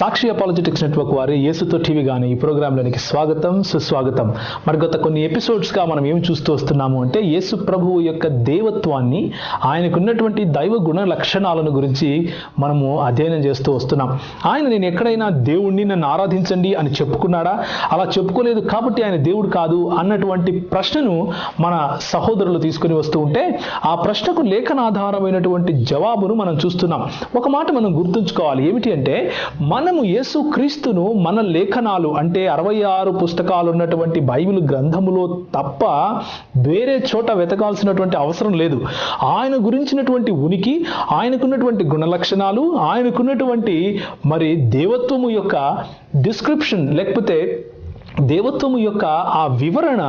సాక్షి apologetics network వారి యేసుతో TV కానీ ఈ ప్రోగ్రాంలోనికి స్వాగతం సుస్వాగతం. మరి గత కొన్ని ఎపిసోడ్స్గా మనం ఏం చూస్తూ వస్తున్నాము అంటే యేసు ప్రభువు యొక్క దేవత్వాన్ని ఆయనకున్నటువంటి దైవ గుణ లక్షణాలను గురించి మనము అధ్యయనం చేస్తూ వస్తున్నాం. ఆయన నేను ఎక్కడైనా దేవుణ్ణి నన్ను ఆరాధించండి అని చెప్పుకున్నాడా? అలా చెప్పుకోలేదు కాబట్టి ఆయన దేవుడు కాదు అన్నటువంటి ప్రశ్నను మన సహోదరులు తీసుకుని వస్తూ ఉంటే ఆ ప్రశ్నకు లేఖనాధారమైనటువంటి జవాబును మనం చూస్తున్నాం. ఒక మాట మనం గుర్తుంచుకోవాలి. ఏమిటి అంటే మన మనము యేసు క్రీస్తును మన లేఖనాలు అంటే అరవై ఆరు పుస్తకాలు ఉన్నటువంటి బైబిల్ గ్రంథములో తప్ప వేరే చోట వెతకాల్సినటువంటి అవసరం లేదు. ఆయన గురించినటువంటి ఉనికి ఆయనకున్నటువంటి గుణ లక్షణాలు ఆయనకున్నటువంటి మరి దేవత్వము యొక్క డిస్క్రిప్షన్ లేకపోతే దేవత్వము యొక్క ఆ వివరణ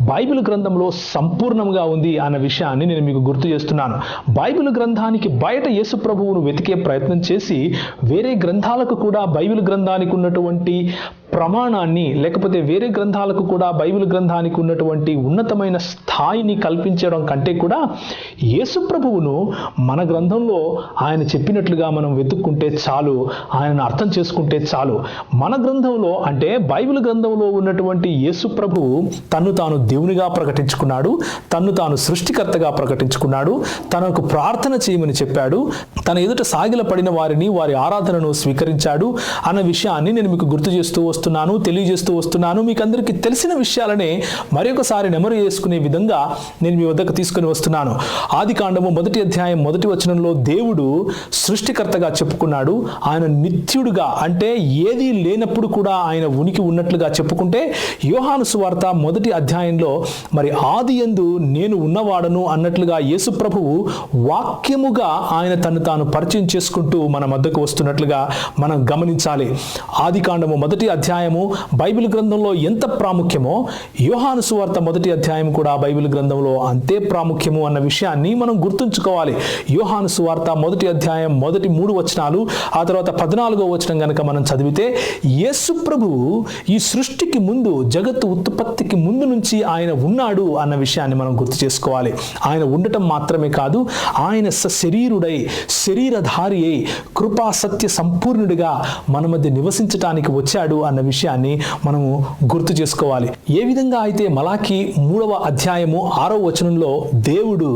బైబిల్ గ్రంథంలో సంపూర్ణంగా ఉంది అన్న విషయాన్ని నేను మీకు గుర్తు చేస్తున్నాను. బైబిల్ గ్రంథానికి బయట యేసు ప్రభువును వెతికే ప్రయత్నం చేసి వేరే గ్రంథాలకు కూడా బైబిల్ గ్రంథానికి ఉన్నటువంటి ప్రమాణాన్ని లేకపోతే వేరే గ్రంథాలకు కూడా బైబిల్ గ్రంథానికి ఉన్నటువంటి ఉన్నతమైన స్థాయిని కల్పించడం కంటే కూడా యేసు ప్రభువును మన గ్రంథంలో ఆయన చెప్పినట్లుగా మనం వెతుక్కుంటే చాలు ఆయనను అర్థం చేసుకుంటే చాలు. మన గ్రంథంలో అంటే బైబిల్ గ్రంథంలో ఉన్నటువంటి యేసు ప్రభువు తను తాను దేవునిగా ప్రకటించుకున్నాడు తను తాను సృష్టికర్తగా ప్రకటించుకున్నాడు తనకు ప్రార్థన చేయమని చెప్పాడు తన ఎదుట సాగిల పడిన వారిని వారి ఆరాధనను స్వీకరించాడు అన్న విషయాన్ని నేను మీకు గుర్తు చేస్తూ వస్తున్నాను తెలియజేస్తూ వస్తున్నాను. మీకు అందరికీ తెలిసిన విషయాలనే మరొకసారి నెమరు చేసుకునే విధంగా నేను మీ వద్దకు తీసుకుని వస్తున్నాను. ఆది కాండము మొదటి అధ్యాయం మొదటి వచనంలో దేవుడు సృష్టికర్తగా చెప్పుకున్నాడు. ఆయన నిత్యుడుగా అంటే ఏది లేనప్పుడు కూడా ఆయన ఉనికి ఉన్నట్లుగా చెప్పుకుంటే యోహాను సువార్త మొదటి అధ్యాయంలో మరి ఆది ఎందు నేను ఉన్నవాడను అన్నట్లుగా యేసుప్రభువు వాక్యముగా ఆయన తను తాను పరిచయం చేసుకుంటూ మన మద్దకు వస్తున్నట్లుగా మనం గమనించాలి. ఆది కాండము మొదటి అధ్యాయము బైబిల్ గ్రంథంలో ఎంత ప్రాముఖ్యమో యోహాను సువార్త మొదటి అధ్యాయం కూడా బైబిల్ గ్రంథంలో అంతే ప్రాముఖ్యము అన్న విషయాన్ని మనం గుర్తుంచుకోవాలి. యోహాను సువార్త మొదటి అధ్యాయం మొదటి మూడు వచనాలు ఆ తర్వాత పద్నాలుగో వచనం కనుక మనం చదివితే యేసు ప్రభువు ఈ సృష్టికి ముందు జగత్తు ఉత్పత్తికి ముందు నుంచి ఆయన ఉన్నాడు అన్న విషయాన్ని మనం గుర్తు చేసుకోవాలి. ఆయన ఉండటం మాత్రమే కాదు ఆయన సశరీరుడై శరీరధారి అయి కృపా సత్య సంపూర్ణుడిగా మన మధ్య నివసించటానికి వచ్చాడు అన్న విషయాన్ని మనము గుర్తు చేసుకోవాలి. ఏ విధంగా అయితే మలాకి మూడవ అధ్యాయము ఆరో వచనంలో దేవుడు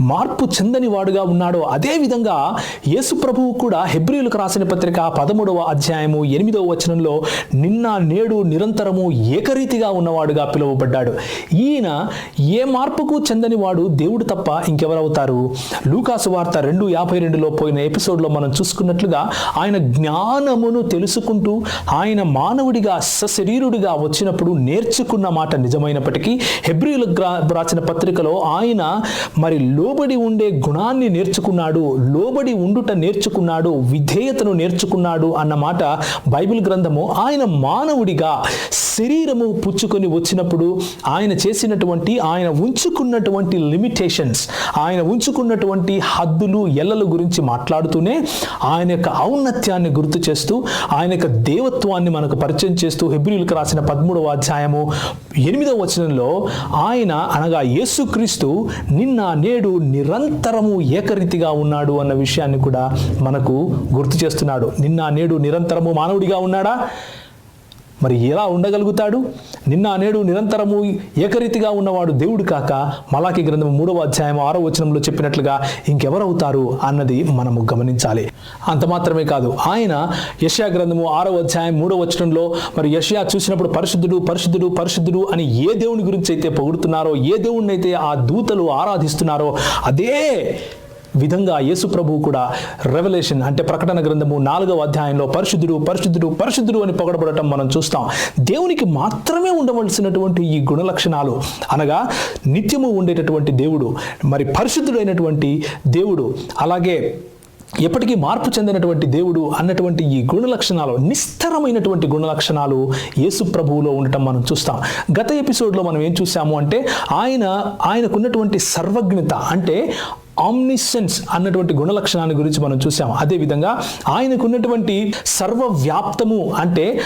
మార్పు చెందని వాడుగా ఉన్నాడో అదేవిధంగా యేసు ప్రభువు కూడా హెబ్రియులకు రాసిన పత్రిక పదమూడవ అధ్యాయము ఎనిమిదవ వచనంలో నిన్న నేడు నిరంతరము ఏకరీతిగా ఉన్నవాడుగా పిలువబడ్డాడు. ఈయన ఏ మార్పుకు చెందని వాడు దేవుడు తప్ప ఇంకెవరవుతారు? లూకాసు వార్త రెండు యాభై రెండులో పోయిన ఎపిసోడ్లో మనం చూసుకున్నట్లుగా ఆయన జ్ఞానమును తెలుసుకుంటూ ఆయన మానవుడిగా సశరీరుడిగా వచ్చినప్పుడు నేర్చుకున్న మాట నిజమైనప్పటికీ హెబ్రియులకు రాసిన పత్రికలో ఆయన మరి లోబడి ఉండే గుణాన్ని నేర్చుకున్నాడు లోబడి ఉండుట నేర్చుకున్నాడు విధేయతను నేర్చుకున్నాడు అన్న మాట బైబిల్ గ్రంథము ఆయన మానవుడిగా శరీరము పుచ్చుకొని వచ్చినప్పుడు ఆయన చేసినటువంటి ఆయన ఉంచుకున్నటువంటి లిమిటేషన్స్ ఆయన ఉంచుకున్నటువంటి హద్దులు ఎల్లల గురించి మాట్లాడుతూనే ఆయన యొక్క ఔన్నత్యాన్ని గుర్తు చేస్తూ ఆయన యొక్క దేవత్వాన్ని మనకు పరిచయం చేస్తూ హెబ్రిల్కి రాసిన పదమూడవ అధ్యాయము ఎనిమిదవ వచనంలో ఆయన అనగా యేసుక్రీస్తు నిన్న నేడు నిరంతరము ఏకరీతిగా ఉన్నాడు అన్న విషయాన్ని కూడా మనకు గుర్తు చేస్తున్నాడు. నిన్న నేడు నిరంతరము మానవుడిగా ఉన్నాడా? మరి ఎలా ఉండగలుగుతాడు? నిన్న నేడు నిరంతరము ఏకరీతిగా ఉన్నవాడు దేవుడు కాక మలాకి గ్రంథం మూడవ అధ్యాయం ఆరో వచనంలో చెప్పినట్లుగా ఇంకెవరవుతారు అన్నది మనము గమనించాలి. అంత మాత్రమే కాదు ఆయన యష్యా గ్రంథము ఆరో అధ్యాయం మూడో వచనంలో మరి యష్యా చూసినప్పుడు పరిశుద్ధుడు పరిశుద్ధుడు పరిశుద్ధుడు అని ఏ దేవుని గురించి అయితే పొగుడుతున్నారో ఏ దేవుణ్ణి అయితే ఆ దూతలు ఆరాధిస్తున్నారో అదే విధంగా యేసు ప్రభువు కూడా రెవల్యూషన్ అంటే ప్రకటన గ్రంథము నాలుగవ అధ్యాయంలో పరిశుద్ధుడు పరిశుద్ధుడు పరిశుద్ధుడు అని పొగడబడటం మనం చూస్తాం. దేవునికి మాత్రమే ఉండవలసినటువంటి ఈ గుణ లక్షణాలు అనగా నిత్యము ఉండేటటువంటి దేవుడు మరి పరిశుద్ధుడైనటువంటి దేవుడు అలాగే ఎప్పటికీ మార్పు చెందినటువంటి దేవుడు అన్నటువంటి ఈ గుణ లక్షణాలు నిస్తరమైనటువంటి గుణ లక్షణాలు యేసు ప్రభువులో ఉండటం మనం చూస్తాం. గత ఎపిసోడ్లో మనం ఏం చూసాము అంటే ఆయన ఆయనకున్నటువంటి సర్వజ్ఞత అంటే ఆమ్నిసెన్స్ అన్నటువంటి గుణ లక్షణాన్ని గురించి మనం చూసాం అదేవిధంగా ఆయనకున్నటువంటి సర్వవ్యాప్తము అంటే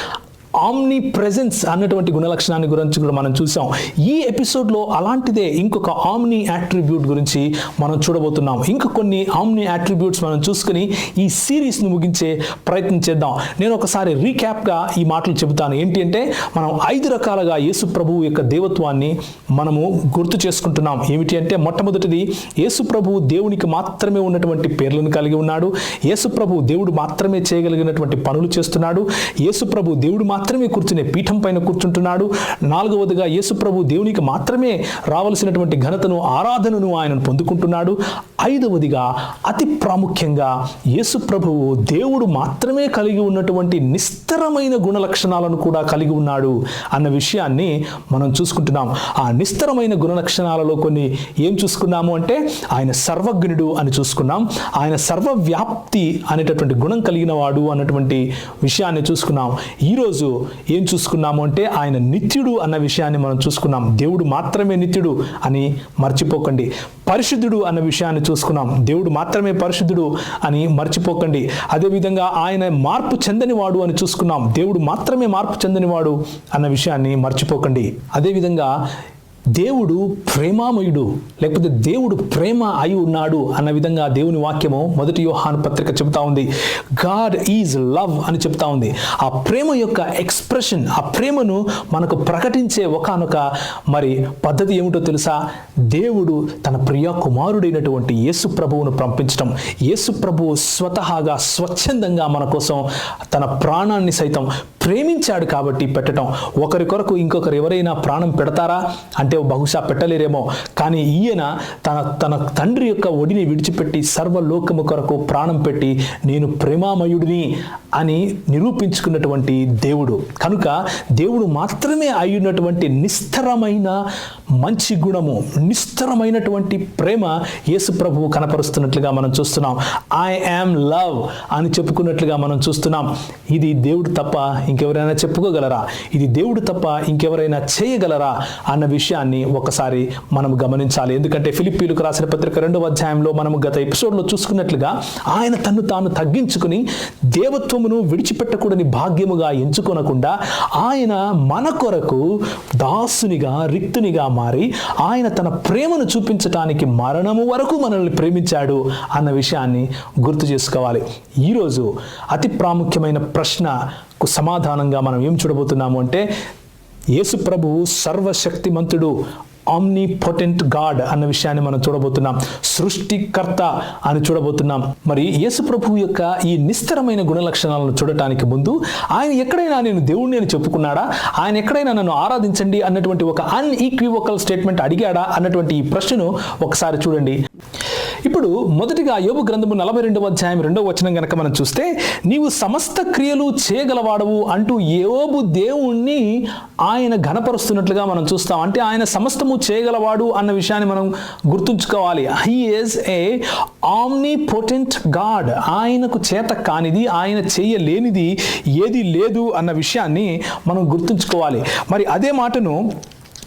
ఆమ్ని ప్రెజెన్స్ అన్నటువంటి గుణలక్షణాన్ని గురించి కూడా మనం చూసాం. ఈ ఎపిసోడ్లో అలాంటిదే ఇంకొక ఆమ్ని యాట్రిబ్యూట్ గురించి మనం చూడబోతున్నాం. ఇంకా కొన్ని ఆమ్ని యాట్రిబ్యూట్స్ మనం చూసుకుని ఈ సిరీస్ను ముగించే ప్రయత్నం చేద్దాం. నేను ఒకసారి రీక్యాప్గా ఈ మాటలు చెబుతాను. ఏంటి అంటే మనం ఐదు రకాలుగా యేసు ప్రభువు యొక్క దేవత్వాన్ని మనము గుర్తు చేసుకుంటున్నాం. ఏమిటి అంటే మొట్టమొదటిది యేసు ప్రభువు దేవునికి మాత్రమే ఉన్నటువంటి పేర్లను కలిగి ఉన్నాడు. యేసు ప్రభు దేవుడు మాత్రమే చేయగలిగినటువంటి పనులు చేస్తున్నాడు. యేసు ప్రభు దేవుడు మాత్రమే కూర్చునే పీఠం పైన కూర్చుంటున్నాడు. నాలుగవదిగా యేసుప్రభు దేవునికి మాత్రమే రావలసినటువంటి ఘనతను ఆరాధనను ఆయనను పొందుకుంటున్నాడు. ఐదవదిగా అతి ప్రాముఖ్యంగా యేసుప్రభువు దేవుడు మాత్రమే కలిగి ఉన్నటువంటి నిస్తరమైన గుణ లక్షణాలను కూడా కలిగి ఉన్నాడు అన్న విషయాన్ని మనం చూసుకుంటున్నాం. ఆ నిస్తరమైన గుణ లక్షణాలలో కొన్ని ఏం చూసుకున్నాము అంటే ఆయన సర్వజ్ఞుడు అని చూసుకున్నాం. ఆయన సర్వవ్యాప్తి అనేటటువంటి గుణం కలిగిన వాడు అన్నటువంటి విషయాన్ని చూసుకున్నాం. ఈరోజు ఏం చూసుకున్నాము అంటే ఆయన నిత్యుడు అన్న విషయాన్ని మనం చూసుకున్నాం. దేవుడు మాత్రమే నిత్యుడు అని మర్చిపోకండి. పరిశుద్ధుడు అన్న విషయాన్ని చూసుకున్నాం. దేవుడు మాత్రమే పరిశుద్ధుడు అని మర్చిపోకండి. అదేవిధంగా ఆయన మార్పు చెందనివాడు అని చూసుకున్నాం. దేవుడు మాత్రమే మార్పు చెందనివాడు అన్న విషయాన్ని మర్చిపోకండి. అదేవిధంగా దేవుడు ప్రేమామయుడు లేకపోతే దేవుడు ప్రేమ అయి ఉన్నాడు అన్న విధంగా దేవుని వాక్యము మొదటి యోహాన్ పత్రిక చెబుతా ఉంది. గాడ్ ఈజ్ లవ్ అని చెప్తా ఉంది. ఆ ప్రేమ యొక్క ఎక్స్ప్రెషన్ ఆ ప్రేమను మనకు ప్రకటించే ఒకనొక మరి పద్ధతి ఏమిటో తెలుసా? దేవుడు తన ప్రియ కుమారుడైనటువంటి యేసు ప్రభువును పంపించడం యేసు ప్రభువు స్వతహాగా స్వచ్ఛందంగా మన కోసం తన ప్రాణాన్ని సైతం ప్రేమించాడు కాబట్టి పెట్టడం ఒకరి కొరకు ఇంకొకరు ఎవరైనా ప్రాణం పెడతారా? అంటే బహుశా పెట్టలేరేమో. కానీ ఈయన తన తన తండ్రి యొక్క ఒడిని విడిచిపెట్టి సర్వలోకము కొరకు ప్రాణం పెట్టి నేను ప్రేమామయుడిని అని నిరూపించుకున్నటువంటి దేవుడు. కనుక దేవుడు మాత్రమే అయ్యున్నటువంటి నిస్తరమైన మంచి గుణము నిస్తరమైనటువంటి ప్రేమ యేసు ప్రభువు కనపరుస్తున్నట్లుగా మనం చూస్తున్నాం. ఐ యామ్ లవ్ అని చెప్పుకున్నట్లుగా మనం చూస్తున్నాం. ఇది దేవుడు తప్ప ఇంకెవరైనా చెప్పుకోగలరా? ఇది దేవుడు తప్ప ఇంకెవరైనా చేయగలరా? అన్న విషయాన్ని ఒకసారి మనం గమనించాలి. ఎందుకంటే ఫిలిప్పీలకు రాసిన పత్రిక రెండవ అధ్యాయంలో మనం గత ఎపిసోడ్లో చూసుకున్నట్లుగా ఆయన తన్ను తాను తగ్గించుకుని దేవత్వమును విడిచిపెట్టకూడని భాగ్యముగా ఎంచుకొనకుండా ఆయన మన కొరకు దాసునిగా రిక్తునిగా మారి ఆయన తన ప్రేమను చూపించటానికి మరణము వరకు మనల్ని ప్రేమించాడు అన్న విషయాన్ని గుర్తు చేసుకోవాలి. ఈరోజు అతి ప్రాముఖ్యమైన ప్రశ్న సమాధానంగా మనం ఏం చూడబోతున్నాము అంటే యేసు ప్రభువు సర్వశక్తిమంతుడు ఆమ్ని పొటెంట్ గాడ్ అన్న విషయాన్ని మనం చూడబోతున్నాం. సృష్టికర్త అని చూడబోతున్నాం. మరి ఏసుప్రభువు యొక్క ఈ నిస్తరమైన గుణ లక్షణాలను చూడటానికి ముందు ఆయన ఎక్కడైనా నేను దేవుణ్ణి అని చెప్పుకున్నాడా? ఆయన ఎక్కడైనా నన్ను ఆరాధించండి అన్నటువంటి ఒక అన్ఈక్వివోకల్ స్టేట్మెంట్ అడిగాడా? అన్నటువంటి ఈ ప్రశ్నను ఒకసారి చూడండి. ఇప్పుడు మొదటిగా యోగు గ్రంథము నలభై రెండవ అధ్యాయం రెండవ వచనం గనక మనం చూస్తే నీవు సమస్త క్రియలు చేయగలవాడవు అంటూ యోబు దేవుణ్ణి ఆయన ఘనపరుస్తున్నట్లుగా మనం చూస్తాం. అంటే ఆయన సమస్తము చేయగలవాడు అన్న విషయాన్ని మనం గుర్తుంచుకోవాలి. He is a omnipotent god ఆయనకు చేత కానిది ఆయన చేయలేనిది ఏది లేదు అన్న విషయాన్ని మనం గుర్తుంచుకోవాలి. మరి అదే మాటను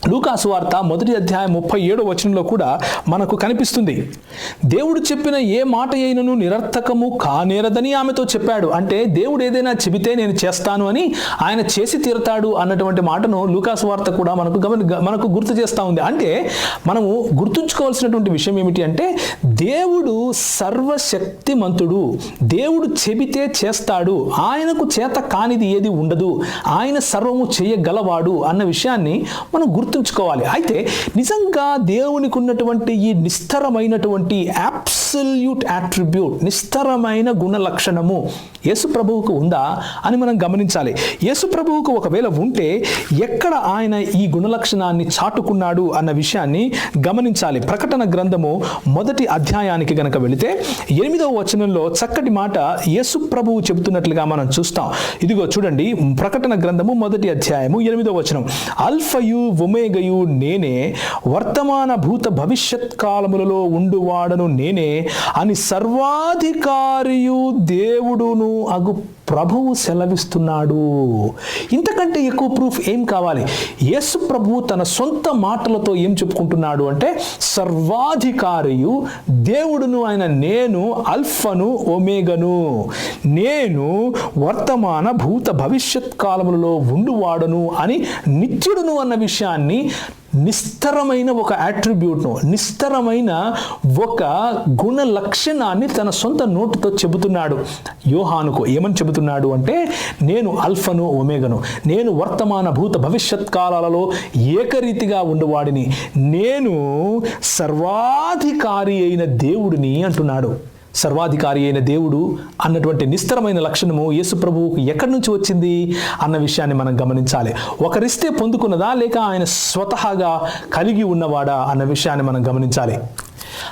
లూకాసు వార్త మొదటి అధ్యాయం ముప్పై ఏడో వచనంలో కూడా మనకు కనిపిస్తుంది. దేవుడు చెప్పిన ఏ మాట అయినను నిరర్థకము కానేరదని ఆమెతో చెప్పాడు. అంటే దేవుడు ఏదైనా చెబితే నేను చేస్తాను అని ఆయన చేసి తీరుతాడు అన్నటువంటి మాటను లూకాసు వార్త కూడా మనకు గమని మనకు గుర్తు చేస్తూ ఉంది. అంటే మనము గుర్తుంచుకోవాల్సినటువంటి విషయం ఏమిటి అంటే దేవుడు సర్వశక్తిమంతుడు. దేవుడు చెబితే చేస్తాడు. ఆయనకు చేత కానిది ఏది ఉండదు. ఆయన సర్వము చేయగలవాడు అన్న విషయాన్ని మనం గుర్తు గుర్తుంచుకోవాలి. అయితే నిజంగా దేవునికి ఉన్నటువంటి ఈ నిస్తరమైనటువంటి అబ్సల్యూట్ అట్రిబ్యూట్ నిస్తరమైన గుణ లక్షణము యేసు ప్రభువుకు ఉందా అని మనం గమనించాలి. యేసు ప్రభువుకు ఒకవేళ ఉంటే ఎక్కడ ఆయన ఈ గుణ లక్షణాన్ని చాటుకున్నాడు అన్న విషయాన్ని గమనించాలి. ప్రకటన గ్రంథము మొదటి అధ్యాయానికి గనక వెళితే ఎనిమిదవ వచనంలో చక్కటి మాట యేసు ప్రభువు చెబుతున్నట్లుగా మనం చూస్తాం. ఇదిగో చూడండి ప్రకటన గ్రంథము మొదటి అధ్యాయము ఎనిమిదవ వచనం. అల్ఫయు ఒమేగయు నేనే వర్తమాన భూత భవిష్యత్ కాలములలో ఉండువాడను నేనే అని సర్వాధికారియు దేవుడును అగు ప్రభువు సెలవిస్తున్నాడు. ఇంతకంటే ఎక్కువ ప్రూఫ్ ఏం కావాలి? యేసు ప్రభు తన సొంత మాటలతో ఏం చెప్పుకుంటున్నాడు అంటే సర్వాధికారియు దేవుడును ఆయన నేను అల్ఫను ఒమేగను నేను వర్తమాన భూత భవిష్యత్ కాలములలో ఉండువాడను అని నిత్యుడును అన్న విషయాన్ని నిస్తరమైన ఒక యాట్రిబ్యూట్ను నిస్తరమైన ఒక గుణ లక్షణాన్ని తన సొంత నోటుతో చెబుతున్నాడు. యోహానుకు ఏమని చెబుతున్నాడు అంటే నేను అల్ఫను ఒమేగను నేను వర్తమాన భూత భవిష్యత్ కాలాలలో ఏకరీతిగా ఉండవాడిని. నేను సర్వాధికారి అయిన దేవుడిని అంటున్నాడు. సర్వాధికారి అయిన దేవుడు అన్నటువంటి నిస్తరమైన లక్షణము యేసు ప్రభువుకు ఎక్కడి నుంచి వచ్చింది అన్న విషయాన్ని మనం గమనించాలి. ఒకరిస్తే పొందుకున్నదా లేక ఆయన స్వతహాగా కలిగి ఉన్నవాడా అన్న విషయాన్ని మనం గమనించాలి.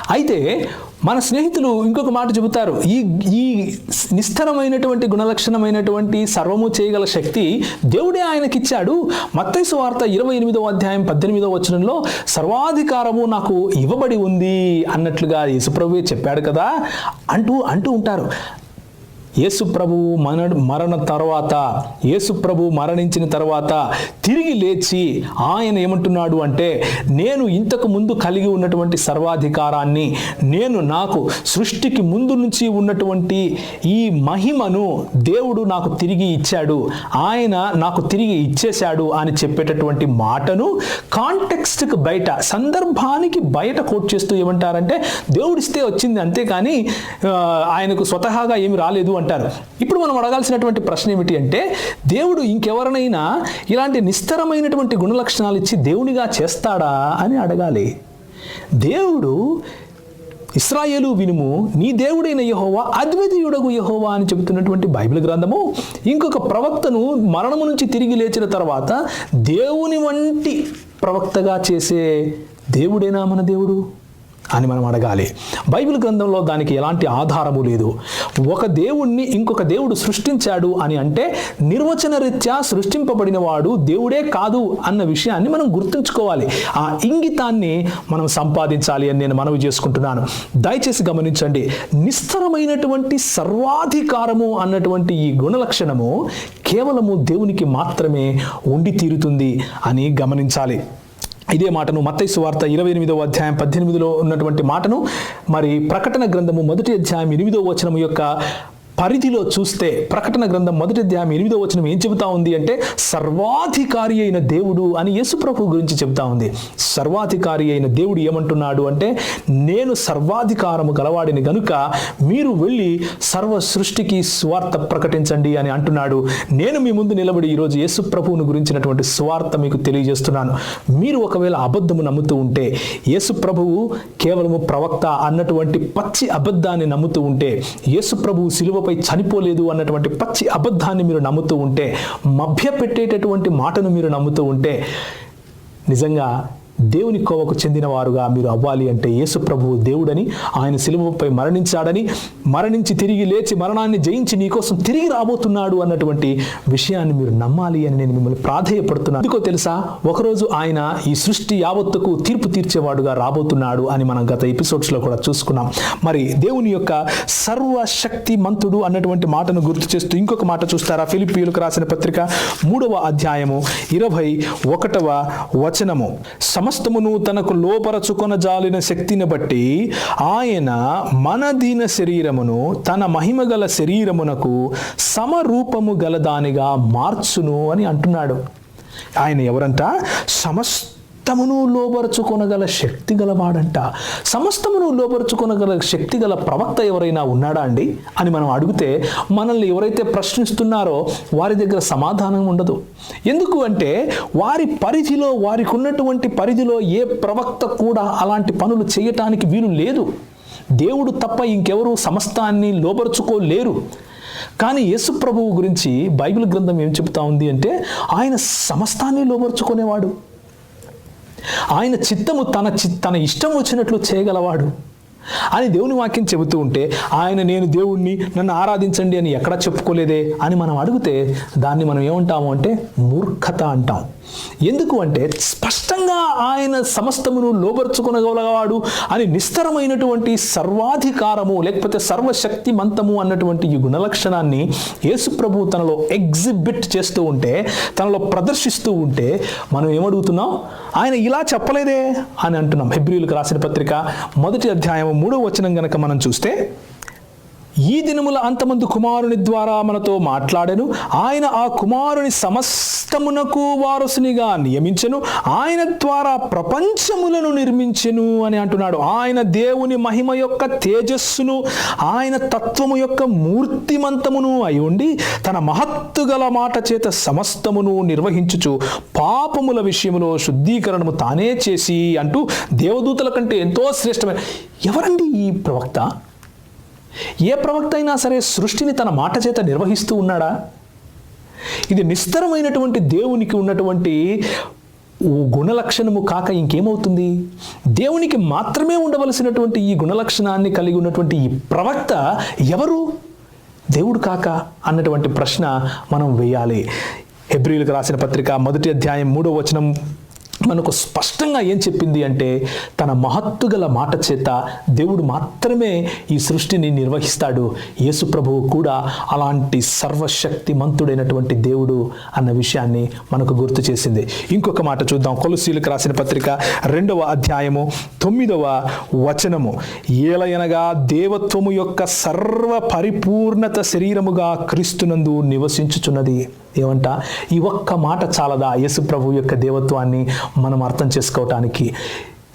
అయితే మన స్నేహితులు ఇంకొక మాట చెబుతారు. ఈ ఈ నిస్థరమైనటువంటి గుణలక్షణమైనటువంటి సర్వము చేయగల శక్తి దేవుడే ఆయనకిచ్చాడు. మత్తైసు వార్త ఇరవై ఎనిమిదో అధ్యాయం పద్దెనిమిదో వచనంలో సర్వాధికారము నాకు ఇవ్వబడి ఉంది అన్నట్లుగా యేసుప్రభువే చెప్పాడు కదా. అంటూ అంటూ ఉంటారు. యేసు ప్రభువు మన మరణ తర్వాత యేసు ప్రభువు మరణించిన తర్వాత తిరిగి లేచి ఆయన ఏమంటున్నాడు అంటే నేను ఇంతకు ముందు కలిగి ఉన్నటువంటి సర్వాధికారాన్ని నేను నాకు సృష్టికి ముందు నుంచి ఉన్నటువంటి ఈ మహిమను దేవుడు నాకు తిరిగి ఇచ్చాడు ఆయన నాకు తిరిగి ఇచ్చేశాడు అని చెప్పేటటువంటి మాటను కాంటెక్స్ట్కి బయట సందర్భానికి బయట కోట్ చేస్తూ ఏమంటారంటే దేవుడిస్తే వచ్చింది అంతేకాని ఆయనకు స్వతహాగా ఏమి రాలేదు అంటే అంటారు ఇప్పుడు మనం అడగాల్సినటువంటి ప్రశ్న ఏమిటి అంటే దేవుడు ఇంకెవరినైనా ఇలాంటి నిస్తరమైనటువంటి గుణలక్షణాలు ఇచ్చి దేవునిగా చేస్తాడా అని అడగాలి. దేవుడు ఇస్రాయేలు వినుము నీ దేవుడైన యహోవా అద్వితీయుడగు యహోవా అని చెబుతున్నటువంటి బైబిల్ గ్రంథము. ఇంకొక ప్రవక్తను మరణము నుంచి తిరిగి లేచిన తర్వాత దేవుని వంటి ప్రవక్తగా చేసే దేవుడేనా మన దేవుడు? అని మనం అడగాలి. బైబిల్ గ్రంథంలో దానికి ఎలాంటి ఆధారము లేదు. ఒక దేవుణ్ణి ఇంకొక దేవుడు సృష్టించాడు అని అంటే నిర్వచన రీత్యా సృష్టింపబడిన వాడు దేవుడే కాదు అన్న విషయాన్ని మనం గుర్తుంచుకోవాలి. ఆ ఇంగితాన్ని మనం సంపాదించాలి అని నేను మనవి చేసుకుంటున్నాను. దయచేసి గమనించండి. నిస్తరమైనటువంటి సర్వాధికారము అన్నటువంటి ఈ గుణలక్షణము కేవలము దేవునికి మాత్రమే ఉండి తీరుతుంది అని గమనించాలి. ఇదే మాటను మత్తైసు సువార్త ఇరవై ఎనిమిదవ అధ్యాయం పద్దెనిమిదిలో ఉన్నటువంటి మాటను మరి ప్రకటన గ్రంథము మొదటి అధ్యాయం ఎనిమిదో వచనము యొక్క పరిధిలో చూస్తే ప్రకటన గ్రంథం మొదటి అధ్యాయం ఎనిమిదో వచనం ఏం చెబుతా ఉంది అంటే సర్వాధికారి అయిన దేవుడు అని యేసు ప్రభు గురించి చెబుతా ఉంది. సర్వాధికారి అయిన దేవుడు ఏమంటున్నాడు అంటే నేను సర్వాధికారము గలవాడిని గనుక మీరు వెళ్ళి సర్వ సృష్టికి స్వార్థ ప్రకటించండి అని అంటున్నాడు. నేను మీ ముందు నిలబడి ఈరోజు యేసు ప్రభువును గురించినటువంటి స్వార్థ మీకు తెలియజేస్తున్నాను. మీరు ఒకవేళ అబద్ధము నమ్ముతూ ఉంటే యేసు ప్రభువు కేవలము ప్రవక్త అన్నటువంటి పచ్చి అబద్ధాన్ని నమ్ముతూ ఉంటే యేసు ప్రభువు శిలువపై చనిపోలేదు అన్నటువంటి పచ్చి అబద్ధాన్ని మీరు నమ్ముతూ ఉంటే మభ్య పెట్టేటటువంటి మాటను మీరు నమ్ముతూ ఉంటే నిజంగా దేవుని కోవకు చెందిన వారుగా మీరు అవ్వాలి అంటే యేసు ప్రభువు దేవుడని ఆయన శిలువపై మరణించాడని మరణించి తిరిగి లేచి మరణాన్ని జయించి నీకోసం తిరిగి రాబోతున్నాడు అన్నటువంటి విషయాన్ని మీరు నమ్మాలి అని నేను మిమ్మల్ని ప్రాధేయపడుతున్నాను. ఎందుకో తెలుసా? ఒకరోజు ఆయన ఈ సృష్టి యావత్తుకు తీర్పు తీర్చేవాడుగా రాబోతున్నాడు అని మనం గత ఎపిసోడ్స్లో కూడా చూసుకున్నాం. మరి దేవుని యొక్క సర్వశక్తి మంతుడు అన్నటువంటి మాటను గుర్తు చేస్తూ ఇంకొక మాట చూస్తారా? ఫిలిపియులకు రాసిన పత్రిక మూడవ అధ్యాయము ఇరవై ఒకటవ వచనము. సమస్తమును తనకు లోపరచుకొన జాలిన శక్తిని బట్టి ఆయన మన దీన శరీరమును తన మహిమగల శరీరమునకు సమరూపము గలదానిగా మార్చును అని అంటున్నాడు. ఆయన ఎవరంట? సమస్తమును లోపరుచుకొనగల శక్తి గలవాడంట సమస్తమును లోపరుచుకొనగల శక్తి గల ప్రవక్త ఎవరైనా ఉన్నాడా అండి? అని మనం అడిగితే మనల్ని ఎవరైతే ప్రశ్నిస్తున్నారో వారి దగ్గర సమాధానం ఉండదు. ఎందుకు అంటే వారి పరిధిలో వారికి ఉన్నటువంటి పరిధిలో ఏ ప్రవక్త కూడా అలాంటి పనులు చేయటానికి వీలు లేదు. దేవుడు తప్ప ఇంకెవరు సమస్తాన్ని లోపరుచుకోలేరు కానీ యేసు ప్రభువు గురించి బైబిల్ గ్రంథం ఏం చెబుతా ఉంది అంటే ఆయన సమస్తాన్ని లోపరుచుకునేవాడు ఆయన చిత్తము తన చి తన ఇష్టం వచ్చినట్లు చేయగలవాడు. అని దేవుని వాక్యం చెబుతూ ఉంటే ఆయన నేను దేవుణ్ణి నన్ను ఆరాధించండి అని ఎక్కడా చెప్పుకోలేదే అని మనం అడిగితే దాన్ని మనం ఏమంటాము అంటే మూర్ఖత అంటాం. ఎందుకు అంటే స్పష్టంగా ఆయన సమస్తమును లోబర్చుకొనగలవాడు అని నిస్తరమైనటువంటి సర్వాధికారము లేకపోతే సర్వశక్తిమంతము అన్నటువంటి ఈ గుణలక్షణాన్ని యేసుప్రభు తనలో ఎగ్జిబిట్ చేస్తూ ఉంటే తనలో ప్రదర్శిస్తూ ఉంటే మనం ఏమడుగుతున్నాం? ఆయన ఇలా చెప్పలేదే అని అంటున్నాం. హెబ్రియులకు రాసిన పత్రిక మొదటి అధ్యాయం మూడో వచనం గనక మనం చూస్తే ఈ దినముల అంతమందు కుమారుని ద్వారా మనతో మాట్లాడెను. ఆయన ఆ కుమారుని సమస్తమునకు వారసునిగా నియమించెను. ఆయన ద్వారా ప్రపంచములను నిర్మించెను అని అంటున్నాడు. ఆయన దేవుని మహిమ యొక్క తేజస్సును ఆయన తత్వము యొక్క మూర్తిమంతమును అయి ఉండి తన మహత్తు గల మాట చేత సమస్తమును నిర్వహించుచు పాపముల విషయములో శుద్ధీకరణము తానే చేసి అంటూ దేవదూతల కంటే ఎంతో శ్రేష్టమైన ఎవరండి ఈ ప్రవక్త? ఏ ప్రవక్త అయినా సరే సృష్టిని తన మాట చేత నిర్వహిస్తూ ఉన్నాడా? ఇది నిస్తరమైనటువంటి దేవునికి ఉన్నటువంటి ఓ గుణలక్షణము కాక ఇంకేమవుతుంది? దేవునికి మాత్రమే ఉండవలసినటువంటి ఈ గుణలక్షణాన్ని కలిగి ఉన్నటువంటి ఈ ప్రవక్త ఎవరు? దేవుడు కాక అన్నటువంటి ప్రశ్న మనం వేయాలి. హెబ్రిలకు రాసిన పత్రిక మొదటి అధ్యాయం మూడో వచనం మనకు స్పష్టంగా ఏం చెప్పింది అంటే తన మహత్తుగల మాట చేత దేవుడు మాత్రమే ఈ సృష్టిని నిర్వహిస్తాడు. యేసు ప్రభువు కూడా అలాంటి సర్వశక్తిమంతుడైనటువంటి దేవుడు అన్న విషయాన్ని మనకు గుర్తు చేసింది. ఇంకొక మాట చూద్దాం. కొలుసీలకు రాసిన పత్రిక రెండవ అధ్యాయము తొమ్మిదవ వచనము. ఏలయనగా దేవత్వము యొక్క సర్వ పరిపూర్ణత శరీరముగా క్రీస్తునందు నివసించుచున్నది. ఏమంట? ఈ ఒక్క మాట చాలదా యేసు ప్రభు యొక్క దేవత్వాన్ని మనం అర్థం చేసుకోవటానికి?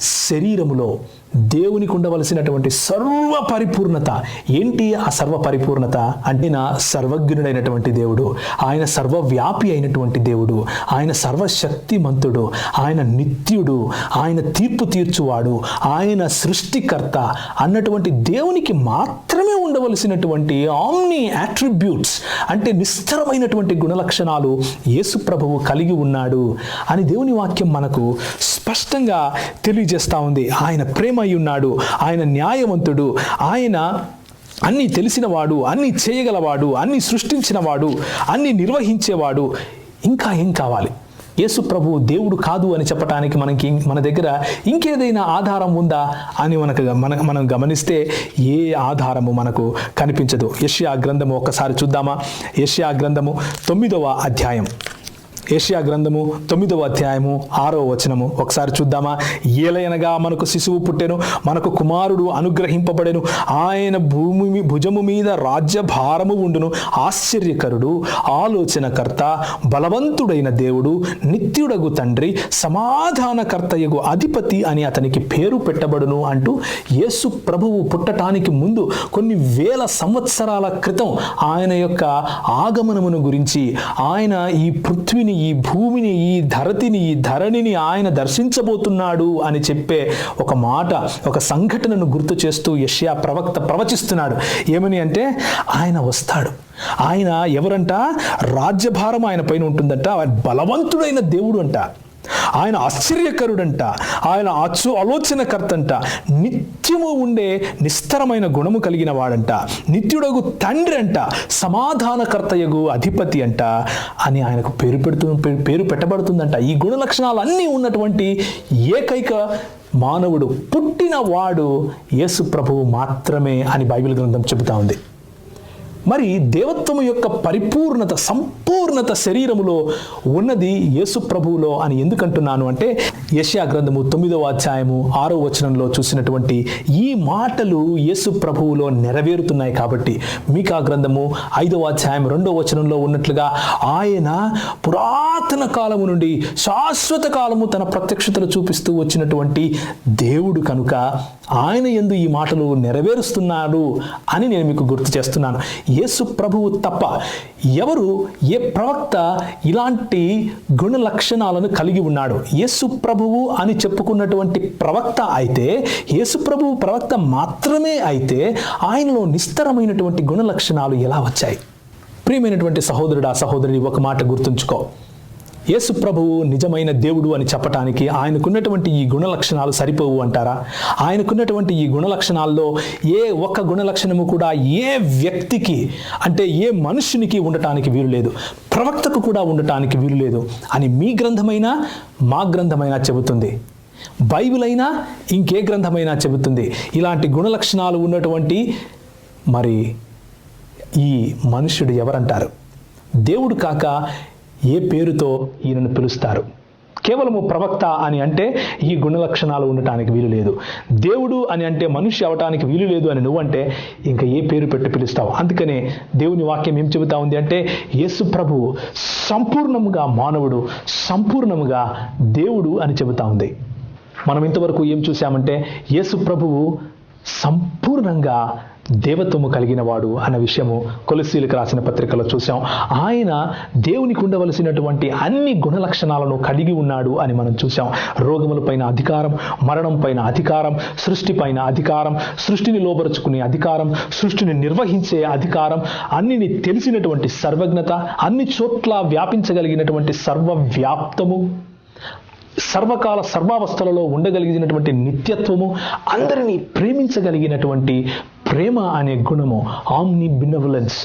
శరీరములో దేవునికి ఉండవలసినటువంటి సర్వ పరిపూర్ణత ఏంటి ఆ సర్వ పరిపూర్ణత అంటే నా సర్వజ్ఞుడైనటువంటి దేవుడు ఆయన సర్వవ్యాపి అయినటువంటి దేవుడు ఆయన సర్వశక్తిమంతుడు ఆయన నిత్యుడు ఆయన తీర్పు తీర్చువాడు ఆయన సృష్టికర్త అన్నటువంటి దేవునికి మాత్రమే ఉండవలసినటువంటి ఆమ్ని యాట్రిబ్యూట్స్ అంటే నిస్తరమైనటువంటి గుణలక్షణాలు యేసు ప్రభువు కలిగి ఉన్నాడు అని దేవుని వాక్యం మనకు స్పష్టంగా తెలియజేస్తూ ఉంది. ఆయన ప్రేమ అయి ఉన్నాడు. ఆయన న్యాయవంతుడు. ఆయన అన్నీ తెలిసినవాడు అన్నీ చేయగలవాడు అన్నీ సృష్టించినవాడు అన్నీ నిర్వహించేవాడు. ఇంకా ఏం కావాలి? యేసు ప్రభు దేవుడు కాదు అని చెప్పడానికి మనకి మన దగ్గర ఇంకేదైనా ఆధారం ఉందా అని మనకు మన మనం గమనిస్తే ఏ ఆధారము మనకు కనిపించదు. యష్యా గ్రంథము ఒక్కసారి చూద్దామా? యష్యా గ్రంథము తొమ్మిదవ అధ్యాయం. ఏషియా గ్రంథము తొమ్మిదవ అధ్యాయము ఆరో వచనము. ఒకసారి చూద్దామా? ఏలయనగా మనకు శిశువు పుట్టెను మనకు కుమారుడు అనుగ్రహింపబడెను. ఆయన భూమి భుజము మీద రాజ్య భారము ఉండును. ఆశ్చర్యకరుడు ఆలోచనకర్త బలవంతుడైన దేవుడు నిత్యుడగు తండ్రి సమాధానకర్తయగు అధిపతి అని అతనికి పేరు పెట్టబడును అంటూ యేసు ప్రభువు పుట్టటానికి ముందు కొన్ని వేల సంవత్సరాల క్రితం ఆయన యొక్క ఆగమనమును గురించి ఆయన ఈ పృథ్వీని ఈ భూమిని ఈ ధరతిని ఈ ధరణిని ఆయన దర్శించబోతున్నాడు అని చెప్పే ఒక మాట ఒక సంఘటనను గుర్తు చేస్తూ యష్యా ప్రవక్త ప్రవచిస్తున్నాడు. ఏమని అంటే ఆయన వస్తాడు. ఆయన ఎవరంట? రాజ్యభారం ఆయన పైన ఉంటుందంట. బలవంతుడైన దేవుడు అంట. ఆయన ఆశ్చర్యకరుడంట. ఆయన అచు ఆలోచనకర్తంట. నిత్యము ఉండే నిస్తరమైన గుణము కలిగిన వాడంట. నిత్యుడగు తండ్రి అంట సమాధానకర్తయగు అధిపతి అంట. అని ఆయనకు పేరు పెడుతు పేరు పెట్టబడుతుందంట. ఈ గుణ లక్షణాలన్నీ ఉన్నటువంటి ఏకైక మానవుడు పుట్టిన వాడు యేసు ప్రభువు మాత్రమే అని బైబిల్ గ్రంథం చెబుతా ఉంది. మరి దేవత్వము యొక్క పరిపూర్ణత సంపూర్ణత శరీరములో ఉన్నది యేసు ప్రభువులో అని ఎందుకంటున్నాను అంటే యశ్యా గ్రంథము తొమ్మిదవ అధ్యాయము ఆరో వచనంలో చూసినటువంటి ఈ మాటలు యేసు ప్రభువులో నెరవేరుతున్నాయి కాబట్టి మీకా గ్రంథము ఐదవ అధ్యాయం రెండవ వచనంలో ఉన్నట్లుగా ఆయన పురాతన కాలము నుండి శాశ్వత కాలము తన ప్రత్యక్షతలు చూపిస్తూ వచ్చినటువంటి దేవుడు కనుక ఆయన ఎందు ఈ మాటలు నెరవేరుస్తున్నాడు అని నేను మీకు గుర్తు చేస్తున్నాను. యేసు ప్రభువు తప్ప ఎవరు ఏ ప్రవక్త ఇలాంటి గుణ లక్షణాలను కలిగి ఉన్నాడు? యేసు ప్రభువు అని చెప్పుకున్నటువంటి ప్రవక్త అయితే యేసు ప్రభువు ప్రవక్త మాత్రమే అయితే ఆయనలో నిస్తరమైనటువంటి గుణ లక్షణాలు ఎలా వచ్చాయి? ప్రియమైనటువంటి ఆ సహోదరుడి ఒక మాట గుర్తుంచుకో. యేసు ప్రభువు నిజమైన దేవుడు అని చెప్పటానికి ఆయనకున్నటువంటి ఈ గుణ లక్షణాలు సరిపోవు అంటారా? ఆయనకున్నటువంటి ఈ గుణ లక్షణాల్లో ఏ ఒక్క గుణ లక్షణము కూడా ఏ వ్యక్తికి అంటే ఏ మనుషునికి ఉండటానికి వీలు లేదు. ప్రవక్తకు కూడా ఉండటానికి వీలు లేదు అని మీ గ్రంథమైనా మా గ్రంథమైనా చెబుతుంది. బైబిల్ అయినా ఇంకే గ్రంథమైనా చెబుతుంది. ఇలాంటి గుణ లక్షణాలు ఉన్నటువంటి మరి ఈ మనుష్యుడు ఎవరంటారు? దేవుడు కాక ఏ పేరుతో ఈయనను పిలుస్తారు? కేవలము ప్రవక్త అని అంటే ఈ గుణ లక్షణాలు ఉండటానికి వీలు లేదు. దేవుడు అని అంటే మనిషి అవటానికి వీలు లేదు అని నువ్వంటే ఇంకా ఏ పేరు పెట్టి పిలుస్తావు? అందుకనే దేవుని వాక్యం ఏం చెబుతా ఉంది అంటే యేసు ప్రభు సంపూర్ణముగా మానవుడు సంపూర్ణముగా దేవుడు అని చెబుతా ఉంది. మనం ఇంతవరకు ఏం చూసామంటే యేసు ప్రభువు సంపూర్ణంగా దేవత్వము కలిగిన వాడు అన్న విషయము కొలసీలకు రాసిన పత్రికలో చూసాం ఆయన దేవునికి ఉండవలసినటువంటి అన్ని గుణ లక్షణాలను కలిగి ఉన్నాడు అని మనం చూసాం రోగముల పైన అధికారం మరణం పైన అధికారం సృష్టి పైన అధికారం సృష్టిని లోబరుచుకునే అధికారం సృష్టిని నిర్వహించే అధికారం అన్నిని తెలిసినటువంటి సర్వజ్ఞత అన్ని చోట్ల వ్యాపించగలిగినటువంటి సర్వవ్యాప్తము సర్వకాల సర్వావస్థలలో ఉండగలిగినటువంటి నిత్యత్వము అందరినీ ప్రేమించగలిగినటువంటి ప్రేమ అనే గుణము ఆమ్ని బినవలెన్స్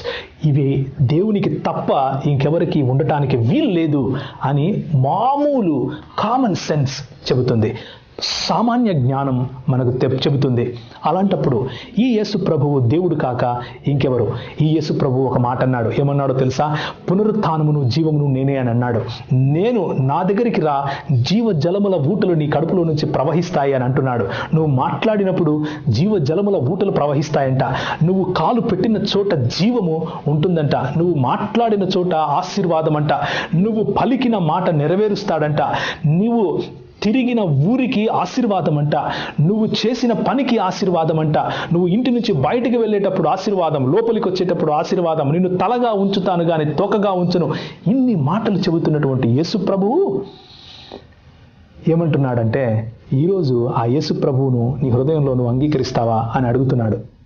ఇవి దేవునికి తప్ప ఇంకెవరికి ఉండటానికి వీలు లేదు అని మామూలు కామన్ సెన్స్ చెబుతుంది. సామాన్య జ్ఞానం మనకు చెబుతుంది. అలాంటప్పుడు ఈ యేసు ప్రభువు దేవుడు కాక ఇంకెవరు? ఈ యేసు ప్రభువు ఒక మాట అన్నాడు. ఏమన్నాడో తెలుసా? పునరుత్నమును జీవమును నేనే అని అన్నాడు. నేను నా దగ్గరికి రా జీవ జలముల ఊటలు నీ కడుపులో నుంచి ప్రవహిస్తాయి అని అంటున్నాడు. నువ్వు మాట్లాడినప్పుడు జీవ జలముల ఊటలు ప్రవహిస్తాయంట. నువ్వు కాలు పెట్టిన చోట జీవము ఉంటుందంట. నువ్వు మాట్లాడిన చోట ఆశీర్వాదం అంట నువ్వు పలికిన మాట నెరవేరుస్తాడంట. నువ్వు తిరిగిన ఊరికి ఆశీర్వాదం అంట నువ్వు చేసిన పనికి ఆశీర్వాదం అంట నువ్వు ఇంటి నుంచి బయటికి వెళ్ళేటప్పుడు ఆశీర్వాదం లోపలికి వచ్చేటప్పుడు ఆశీర్వాదం. నిన్ను తలగా ఉంచుతాను కానీ తోకగా ఉంచును. ఇన్ని మాటలు చెబుతున్నటువంటి యేసు ప్రభువు ఏమంటున్నాడంటే ఈరోజు ఆ యేసు ప్రభువును నీ హృదయంలో నువ్వు అంగీకరిస్తావా? అని అడుగుతున్నాడు.